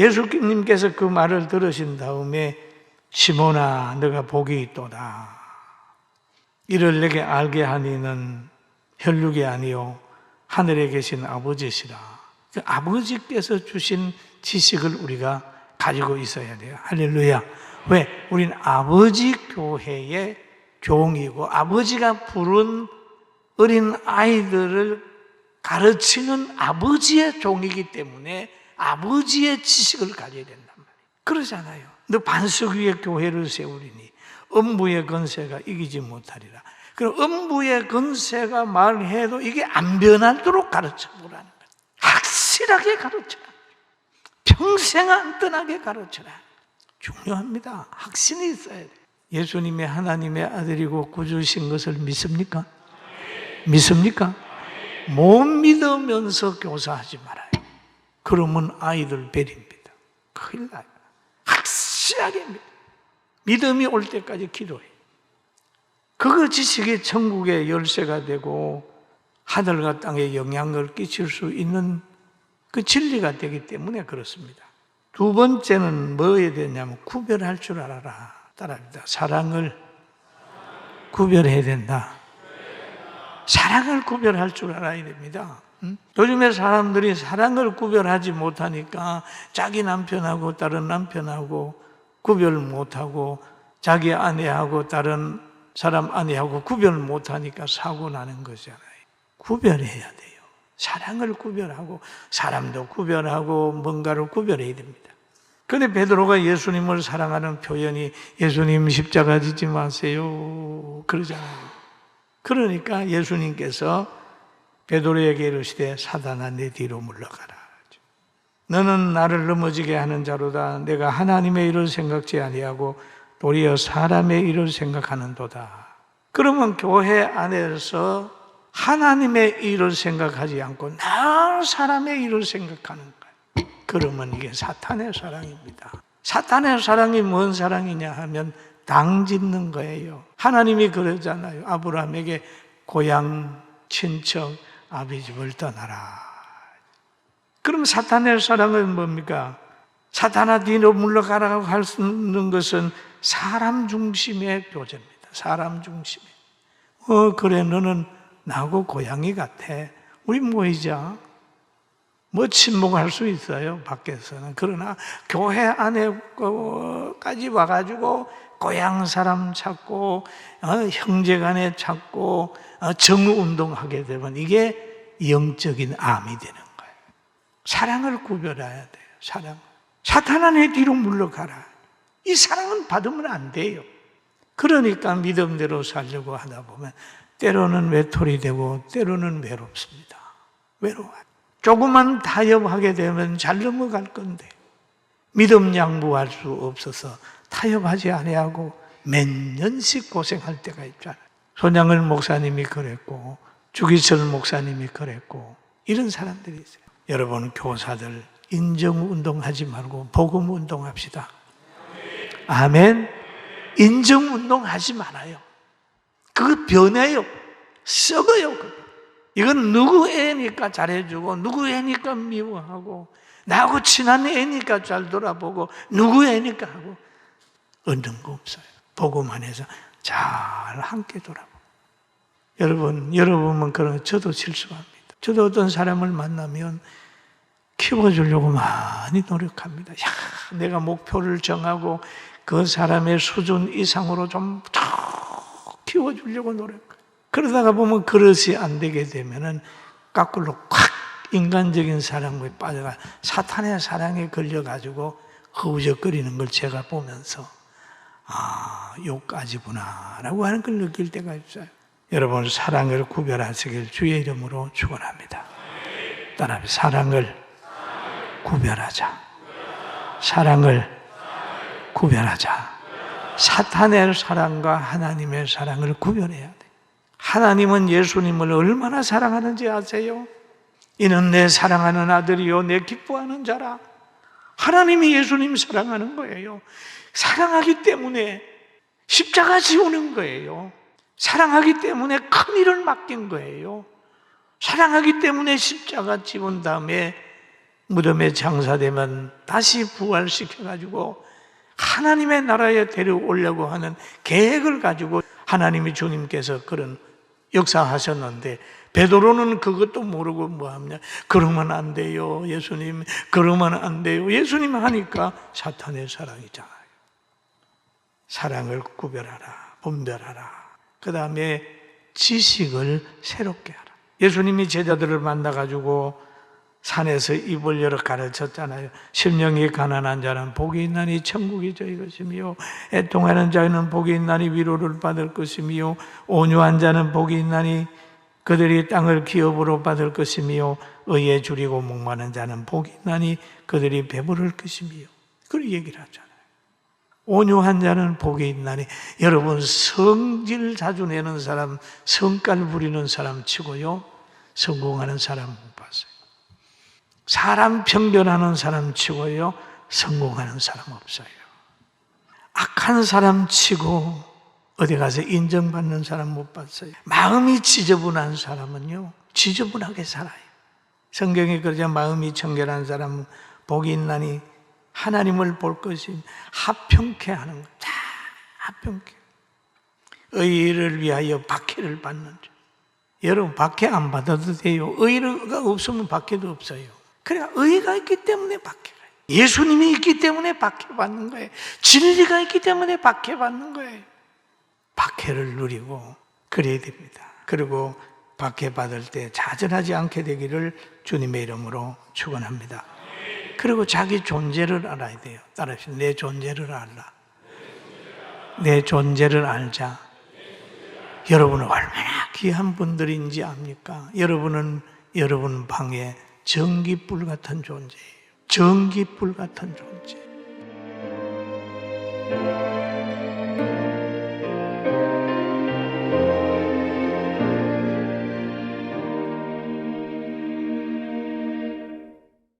예수님께서 그 말을 들으신 다음에 시몬아 너가 복이 있도다. 이를 내게 알게 하니는 혈육이 아니요 하늘에 계신 아버지시라. 그 아버지께서 주신 지식을 우리가 가지고 있어야 돼요. 할렐루야. 왜? 우린 아버지 교회의 종이고 아버지가 부른 어린 아이들을 가르치는 아버지의 종이기 때문에 아버지의 지식을 가져야 된단 말이에요. 그러잖아요. 너 반석 위에 교회를 세우리니 음부의 건세가 이기지 못하리라. 그럼 음부의 건세가 말해도 이게 안 변하도록 가르쳐 보라는 거예요. 확실하게 가르쳐라. 평생 안 떠나게 가르쳐라. 중요합니다. 확신이 있어야 돼요. 예수님이 하나님의 아들이고 구주신 것을 믿습니까? 믿습니까? 못 믿으면서 교사하지 말아요. 그러면 아이들 베립니다. 큰일 나요. 확실하게 믿 믿음이 올 때까지 기도해. 그거 지식이 천국의 열쇠가 되고 하늘과 땅에 영향을 끼칠 수 있는 그 진리가 되기 때문에 그렇습니다. 두 번째는 뭐에 되냐면 구별할 줄 알아라. 따라합니다. 사랑을 구별해야 된다. 사랑을 구별할 줄 알아야 됩니다. 음? 요즘에 사람들이 사랑을 구별하지 못하니까 자기 남편하고 다른 남편하고 구별 못하고 자기 아내하고 다른 사람 아내하고 구별 못하니까 사고 나는 거잖아요. 구별해야 돼요. 사랑을 구별하고 사람도 구별하고 뭔가를 구별해야 됩니다. 근데 베드로가 예수님을 사랑하는 표현이 예수님 십자가 지지 마세요. 그러잖아요. 그러니까 예수님께서 베드로에게 이르시되 사단아 내 뒤로 물러가라. 너는 나를 넘어지게 하는 자로다. 내가 하나님의 일을 생각지 아니하고 도리어 사람의 일을 생각하는도다. 그러면 교회 안에서 하나님의 일을 생각하지 않고 나 사람의 일을 생각하는 거예요. 그러면 이게 사탄의 사랑입니다. 사탄의 사랑이 뭔 사랑이냐 하면 당 짓는 거예요. 하나님이 그러잖아요. 아브라함에게 고향, 친척, 아비 집을 떠나라. 그럼 사탄의 사랑은 뭡니까? 사탄아 뒤로 물러가라고 할 수 있는 것은 사람 중심의 교제입니다. 사람 중심의. 어, 그래, 너는 나하고 고양이 같아. 우리 모이자. 뭐 침묵할 수 있어요, 밖에서는. 그러나 교회 안에까지 와가지고 고향 사람 찾고, 어, 형제 간에 찾고, 어, 정운동하게 되면 이게 영적인 암이 되는 거예요. 사랑을 구별해야 돼요, 사랑. 사탄아 내 뒤로 물러가라. 이 사랑은 받으면 안 돼요. 그러니까 믿음대로 살려고 하다 보면 때로는 외톨이 되고 때로는 외롭습니다. 외로워요. 조금만 타협하게 되면 잘 넘어갈 건데 믿음 양보할 수 없어서 타협하지 아니하고 몇 년씩 고생할 때가 있잖아요. 손양을 목사님이 그랬고 주기철 목사님이 그랬고 이런 사람들이 있어요. 여러분 교사들 인정 운동하지 말고 복음 운동합시다. 아멘. 인정 운동하지 말아요. 그거 변해요. 썩어요. 이건 누구 애니까 잘해주고 누구 애니까 미워하고 나하고 친한 애니까 잘 돌아보고 누구 애니까 하고 얻는 거 없어요. 보고만 해서 잘 함께 돌아보고 여러분 여러분은 그런 저도 실수합니다. 저도 어떤 사람을 만나면 키워주려고 많이 노력합니다. 야, 내가 목표를 정하고 그 사람의 수준 이상으로 좀더 키워주려고 노력해요. 그러다가 보면 그릇이 안 되게 되면은 거꾸로 콱 인간적인 사랑에 빠져가 사탄의 사랑에 걸려가지고 허우적거리는 걸 제가 보면서 아, 요까지구나 라고 하는 걸 느낄 때가 있어요. 여러분 사랑을 구별하시길 주의 이름으로 축원합니다. 따라 사랑을 구별하자. 사랑을 구별하자. 사탄의 사랑과 하나님의 사랑을 구별해야 돼. 하나님은 예수님을 얼마나 사랑하는지 아세요? 이는 내 사랑하는 아들이요, 내 기뻐하는 자라. 하나님이 예수님 사랑하는 거예요. 사랑하기 때문에 십자가 지우는 거예요. 사랑하기 때문에 큰 일을 맡긴 거예요. 사랑하기 때문에 십자가 지운 다음에 무덤에 장사되면 다시 부활시켜가지고 하나님의 나라에 데려오려고 하는 계획을 가지고 하나님이 주님께서 그런 역사하셨는데 베드로는 그것도 모르고 뭐 하냐? 그러면 안 돼요 예수님. 그러면 안 돼요. 예수님 하니까 사탄의 사랑이잖아요. 사랑을 구별하라 분별하라. 그 다음에 지식을 새롭게 하라. 예수님이 제자들을 만나 가지고 산에서 입을 열어 가르쳤잖아요. 심령이 가난한 자는 복이 있나니 천국이 저희 것이며. 애통하는 자는 복이 있나니 위로를 받을 것이며. 온유한 자는 복이 있나니 그들이 땅을 기업으로 받을 것이며 의에 줄이고 목마른 자는 복이 있나니 그들이 배부를 것이며 그런 얘기를 하잖아요. 온유한 자는 복이 있나니 여러분 성질 자주 내는 사람 성깔 부리는 사람 치고요 성공하는 사람 못 봤어요. 사람 편견하는 사람 치고요, 성공하는 사람 없어요. 악한 사람 치고 어디 가서 인정받는 사람 못 봤어요. 마음이 지저분한 사람은요, 지저분하게 살아요. 성경에 그러자 마음이 청결한 사람은 복이 있나니 하나님을 볼 것이 합평케 하는 것. 다 합평케. 의를 위하여 박해를 받는 자. 여러분 박해 안 받아도 돼요. 의가 없으면 박해도 없어요. 그래 의가 있기 때문에 박해가 예수님이 있기 때문에 박해받는 거예요. 진리가 있기 때문에 박해받는 거예요. 박해를 누리고 그래야 됩니다. 그리고 박해받을 때 좌절하지 않게 되기를 주님의 이름으로 축원합니다. 그리고 자기 존재를 알아야 돼요. 따라하시면 내 존재를 알라. 내 존재를 알자. 여러분은 얼마나 귀한 분들인지 압니까? 여러분은 여러분 방에 전기불 같은 존재예요. 전기불 같은 존재.